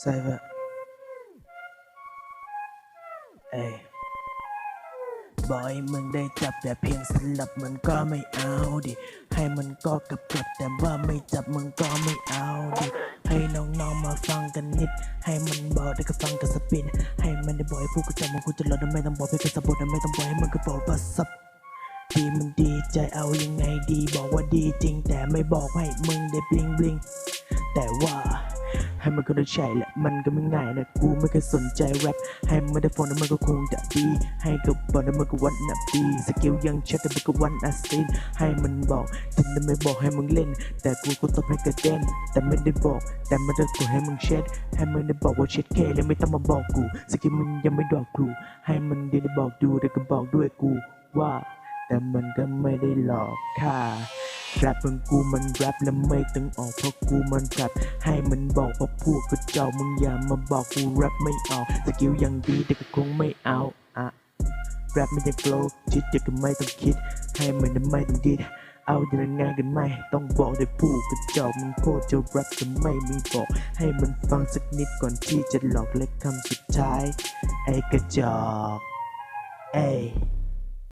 ใส่แบบเอ้ยบอยมึงได้จับแต่เพียงสลับมันก็ไม่เอาดิ ให้มันก็กับกับแต่ว่าไม่จับมึงก็ไม่เอาดิ ให้น้องๆมาฟังกันนิด ให้มันบอกได้ก็ฟังกันสปิน ให้มันได้บอกให้พูดก็จำมันคุณจะรอดไม่ต้องบอกเพื่อนสะบดไม่ต้องบอกให้มันก็บอกว่าสับดีมันดีใจเอายังไงดี บอกว่าดีจริงแต่ไม่บอกให้มึงได้บลิงบลิงแต่ว่า ให้มันก็ได้ใช่แหละมันก็ไม่ง่ายนะกูไม่เคยสนใจแรปให้มันได้ฟอนแล้วมันก็คงจะดีให้ก็บบอกแล้วมันก็วันนับดีสกิลยังชัดแต่มันก็วันอัสซินให้มันบอกถึงจะไม่บอกให้มึงเล่น แต่กูก็ตบให้กระเด็นแต่ไม่ได้บอก แต่มันจะกดให้มึงเช็ด ให้มึงได้บอกว่าเช็ดเคแล้วไม่ต้องมาบอกกูสกิลมึงยังไม่ดอกครูให้มันได้บอกดูแต่ก็บอกด้วยกูว่า แต่มันก็ไม่ได้หลอกค่ะ แรปมันกูมันแรปแล้วไม่ต้องออกเพราะกูมันแรปให้มันบอกว่าพูดก็เจ้ามึงอย่ามาบอกกูแรปไม่ออกสกิลยังดีแต่ก็คงไม่เอาอะแรปมันยังโกลชิดจะก็ไม่ต้องคิด ให้มันไม่ต้องดิดเอาอย่างงานกันไหมต้องบอกได้พูดก็เจ้ามึงโคตรจะแรปจะไม่มีบอก ให้มันฟังสักนิดก่อนที่จะหลอกเล็กคำสุดท้าย ไอ้กระจอก เอ้